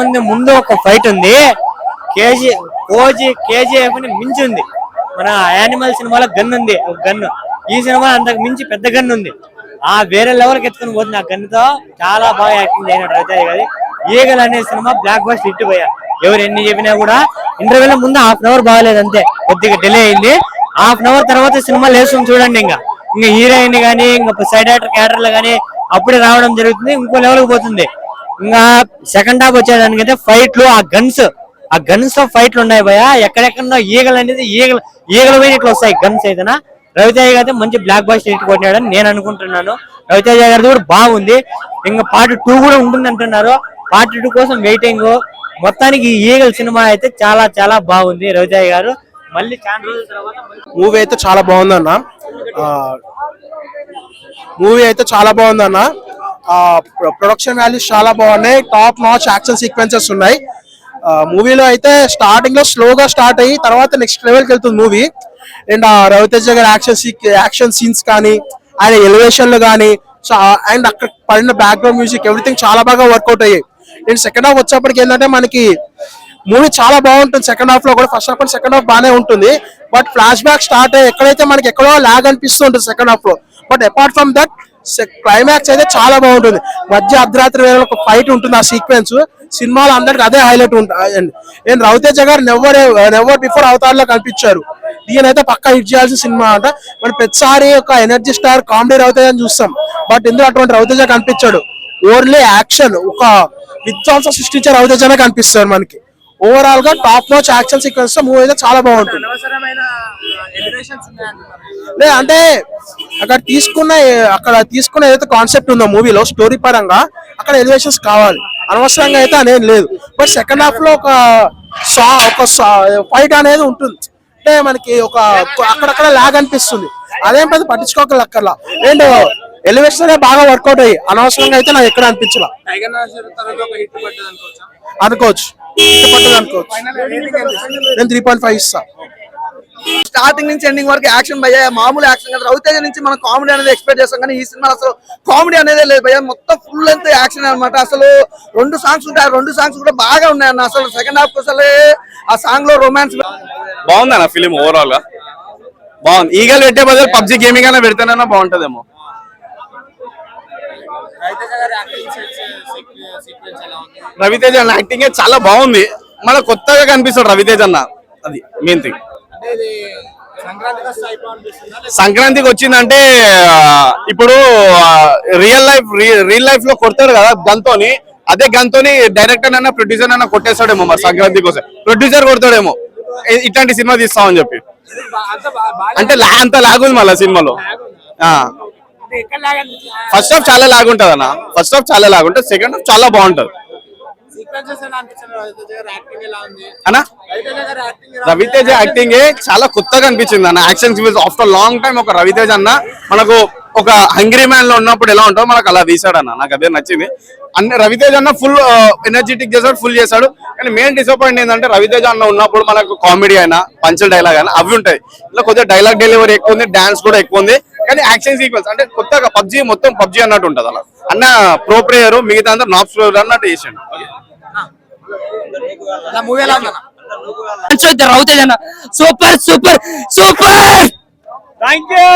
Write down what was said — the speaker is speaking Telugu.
ముందు ముందు ఒక ఫైట్ ఉంది. కేజీ కోజీ కేజీఎఫ్ని మించి ఉంది. మన యానిమల్ సినిమాలో గన్ ఉంది ఒక గన్ ఈ సినిమా అంతకు మించి పెద్ద గన్ ఉంది. ఆ వేరే లెవెల్కి ఎత్తుకుని పోతుంది ఆ గన్తో. చాలా బాగా యాక్టింగ్ చేయనట్టు అయితే అది ఈగలు అనే సినిమా బ్లాక్ బాస్ట్ హిట్ పోయా. ఎవరు ఎన్ని చెప్పినా కూడా ఇంటర్వ్యూల ముందు హాఫ్ అన్ అవర్ బాగాలేదు అంతే. కొద్దిగా డిలే అయింది. హాఫ్ అన్ అవర్ తర్వాత సినిమా లేస్తుంది చూడండి ఇంకా. ఇంకా హీరోయిన్ గానీ ఇంకా సైడ్ యాక్టర్ క్యారెక్టర్లు గానీ అప్పుడే రావడం జరుగుతుంది. ఇంకో లెవెల్కి పోతుంది. ఇంకా సెకండ్ హాఫ్ వచ్చేదానికైతే ఫైట్లు ఆ గన్స్ ఆ గన్స్తో ఫైట్లు ఉన్నాయి భయ ఎక్కడెక్కడ ఈగలు అనేది ఈగలు ఈగలు పోయి ఇట్లా వస్తాయి గన్స్ అయితేనా రవితేజ అయితే మంచి బ్లాక్ బాస్ హిట్ కొట్టినాడని నేను అనుకుంటున్నాను. రవితేజ గారిది కూడా బాగుంది. ఇంకా పార్ట్ టూ కూడా ఉంటుంది అంటున్నారు. పార్ట్ టూ కోసం వెయిటింగ్ మొత్తానికి ఈ ఈగల్ సినిమా అయితే చాలా చాలా బాగుంది రవితేజ గారు. మళ్ళీ చాలా రోజుల తర్వాత మూవీ అయితే చాలా బాగుందన్న. మూవీ అయితే చాలా బాగుందన్న. ప్రొడక్షన్ వాల్యూస్ చాలా బాగున్నాయి. టాప్ నాచ్ యాక్షన్ సీక్వెన్సెస్ ఉన్నాయి. మూవీలో అయితే స్టార్టింగ్లో స్లోగా స్టార్ట్ అయ్యి తర్వాత నెక్స్ట్ లెవెల్కి వెళ్తుంది మూవీ అండ్ రవితేజ గారి యాక్షన్ యాక్షన్ సీన్స్ కానీ ఆయన ఎలివేషన్లు కానీ అండ్ అక్కడ పడిన బ్యాక్గ్రౌండ్ మ్యూజిక్ ఎవ్రీథింగ్ చాలా బాగా వర్కౌట్ అయ్యాయి. అండ్ సెకండ్ హాఫ్ వచ్చేప్పటికి ఏంటంటే మనకి మూవీ చాలా బాగుంటుంది. సెకండ్ హాఫ్లో కూడా ఫస్ట్ హాఫ్ సెకండ్ హాఫ్ బాగానే ఉంటుంది. బట్ ఫ్లాష్ బ్యాక్ స్టార్ట్ అయ్యి ఎక్కడైతే మనకి ఎక్కడో లాగ్ అనిపిస్తూ ఉంటుంది సెకండ్ హాఫ్లో. But apart from that climax అయితే చాలా బాగుంటుంది. మధ్య అర్ధరాత్రి వేళ ఒక ఫైట్ ఉంటుంది ఆ సీక్వెన్స్ సినిమాలో అందరికి అదే హైలైట్ ఉంటుంది నేను రవితేజ గారు నెవర్ నెవర్ బిఫోర్ అవతార్లో కనిపించారు. దీనైతే పక్కా హిట్ చేయాల్సిన సినిమా అంట. మనం ప్రతిసారి ఒక ఎనర్జీ స్టార్ కామెడీ రవితేజ అని చూస్తాం. బట్ ఇందులో అటువంటి రవితేజ కనిపించాడు. ఓన్లీ యాక్షన్ ఒక విధ్వంసం సృష్టించే రవితేజనే కనిపిస్తాడు మనకి. ఓవరాల్గా టాప్ నోచ్ యాక్షన్ సీక్వెన్స్తో మూవీ అయితే చాలా బాగుంటుంది. లే అంటే అక్కడ తీసుకున్న అక్కడ తీసుకున్న ఏదైతే కాన్సెప్ట్ ఉందో మూవీలో స్టోరీ పరంగా అక్కడ ఎలివేషన్స్ కావాలి. అనవసరంగా అయితే అనేది లేదు. బట్ సెకండ్ హాఫ్లో ఒక సా ఒక ఫైట్ అనేది ఉంటుంది. అంటే మనకి ఒక అక్కడక్కడ లాగ్ అనిపిస్తుంది. అదేం పెద్ద పట్టించుకోకలక్కర్లా. అండ్ ఎలివేషన్ బాగా వర్కౌట్ అయ్యి అనవసరంగా అయితే నాకు ఎక్కడ అనిపించలా. అనుకోవచ్చు. పట్టదు అనుకోవచ్చు. నేను త్రీ పాయింట్ ఫైవ్ ఇస్తా. స్టార్టింగ్ నుంచి ఎండింగ్ వరకు యాక్షన్ భయ్య మామూలు యాక్షన్ కదా. రవితేజ నుంచి మనం కామెడీ అనేది ఎక్స్పెక్ట్ చేస్తాం కానీ ఈ సినిమా అసలు కామెడీ అనేది లేదు భయ్య. మొత్తం ఫుల్ లెంత్ యాక్షన్ అన్నమాట. అసలు రెండు సాంగ్స్ ఉంటాయి. రెండు సాంగ్స్ కూడా బాగా ఉన్నాయి అన్న అసలు సెకండ్ హాఫ్ అసలు ఆ సాంగ్లో రొమాన్స్ బాగుంది అన్న ఫిలిం ఓవరాల్గా? బాగుంది. ఈగలు పెట్టే బదులు పబ్జి గేమింగ్ అయినా పెడితేనన్నా బాగుంటదేమో. రవితేజ అన్న యాక్టింగ్ చాలా బాగుంది. మన కొత్తగా కనిపిస్తాడు రవితేజ అన్న. అది మెయిన్ థింగ్ సంక్రాంతికి వచ్చిందంటే ఇప్పుడు రియల్ లైఫ్ రియల్ లైఫ్లో కొడతాడు కదా గంతోని. అదే గంతోని డైరెక్టర్ అన్న ప్రొడ్యూసర్ అన్న కొట్టేస్తాడేమో మరి సంక్రాంతి కోసం ప్రొడ్యూసర్ కొడతాడేమో. ఇట్లాంటి సినిమా తీస్తామని చెప్పి. అంటే అంత లాగుంది మళ్ళీ సినిమాలో. ఫస్ట్ హాఫ్ చాలా లాగుంటది అన్న. ఫస్ట్ హాఫ్ చాలా లాగుంటది సెకండ్ హాఫ్ చాలా బాగుంటది. రవితేజ యాక్టింగ్ చాలా కొత్తగా అనిపించింది అన్న. యాక్షన్ ఆఫ్టర్ లాంగ్ టైం ఒక రవితేజ అన్న మనకు ఒక హంగ్రీ మ్యాన్లో ఉన్నప్పుడు ఎలా ఉంటుందో మనకు అలా తీసాడు అన్న. నాకు అదే నచ్చింది. అన్ని రవితేజ అన్న ఫుల్ ఎనర్జెటిక్ చేశాడు ఫుల్ చేశాడు. కానీ మెయిన్ డిసప్పాయింట్ ఏంటంటే రవితేజ అన్న ఉన్నప్పుడు మనకు కామెడీ అయినా పంచల్ డైలాగ్ అయినా అవి ఉంటాయి. ఇలా కొద్దిగా డైలాగ్ డెలివరీ ఎక్కువ ఉంది డాన్స్ కూడా ఎక్కువ ఉంది. కానీ యాక్షన్ సీక్వెన్స్ అంటే కొత్తగా పబ్జి మొత్తం పబ్జి అన్నట్టు ఉంటది అలా. అన్న ప్రో ప్లేయర్ మిగతా అందరూ నాప్ ప్లేయర్ అన్నట్టు చేసాడు. అన్న. Super super super! Thank you